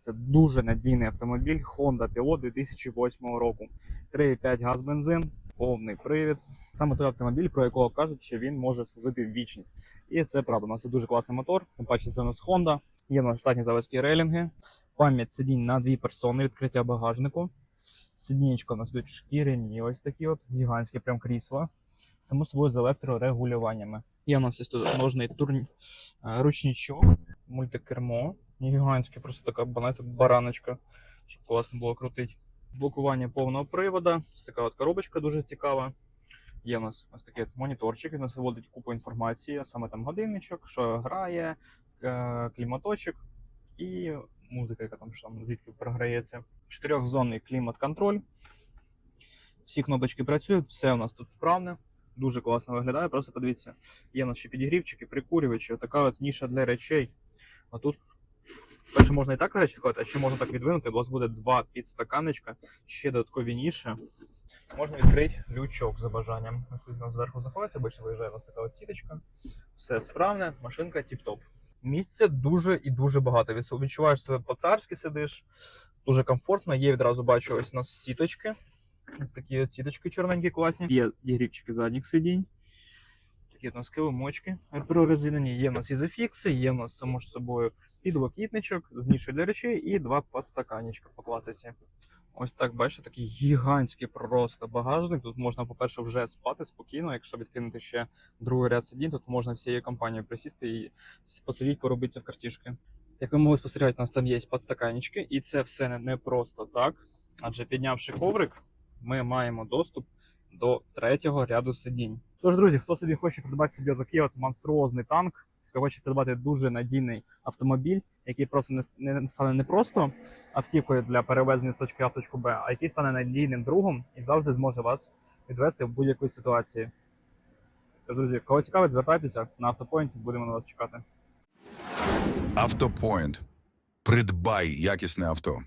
Це дуже надійний автомобіль Honda Pilot 2008 року. 3,5 газ бензин, повний привід. Саме той автомобіль, про якого кажуть, що він може служити в вічність. І це правда. У нас це дуже класний мотор. Тим паче це у нас Honda. Є у нас штатні заводські рейлінги, пам'ять сидінь на дві персони, відкриття багажнику. Сидінечко у нас йдуть шкіряні, ось такі от гігантські прям крісла. Само собою з електрорегулюваннями. Є у нас ось тут ножний турн... е, ручничок, мультикермо. Гігантське, просто така знаєте, бараночка, щоб класно було крутити. Блокування повного привода. Ось така от коробочка дуже цікава. Є у нас ось такий моніторчик, він нас виводить купу інформації, саме там годинничок, що грає, е, кліматочок і музика, яка там, що там звідки програється. Чотирьохзонний клімат-контроль. Всі кнопочки працюють, все у нас тут справне. Дуже класно виглядає. Просто подивіться, є у нас ще підігрівчики, прикурювачі, така от ніша для речей. А тут перше можна і так речі склати, а ще можна так відвинути. У вас буде два підстаканечка, ще додаткові ніші. Можна відкрити лючок за бажанням. Тут у нас зверху знаходиться, бачите, виїжджає у нас така сіточка. Все справне, машинка тіп-топ. Місця дуже і дуже багато. Відчуваєш себе по-царськи сидиш, дуже комфортно. Є відразу бачу ось у нас сіточки. Ось такі сіточки чорненькі, класні. Є дігрівчики задніх сидінь. Такі у нас килимочки прорезинені. Є в нас ізофікси, є в нас само ж собою підлокітничок з нішою для речей і два подстаканечка по класиці. Ось так, бачите, такий гігантський просто багажник. Тут можна, по-перше, вже спати спокійно. Якщо відкинути ще другий ряд сидінь, тут можна всією компанією присісти і посидіти, поробитися в картішки. Як ви могли спостерігати, у нас там є подстаканечки, і це все не просто так. Адже піднявши коврик, ми маємо доступ до третього ряду сидінь. Тож, друзі, хто собі хоче придбати собі такий от монструозний танк, хто хоче придбати дуже надійний автомобіль, який просто не, не стане не просто автівкою для перевезення з точки А в точку Б, а який стане надійним другом і завжди зможе вас відвести в будь-якій ситуації. Тож, друзі, кого цікавить, звертайтеся на автопоінті, будемо на вас чекати. Автопоінт. Придбай якісне авто.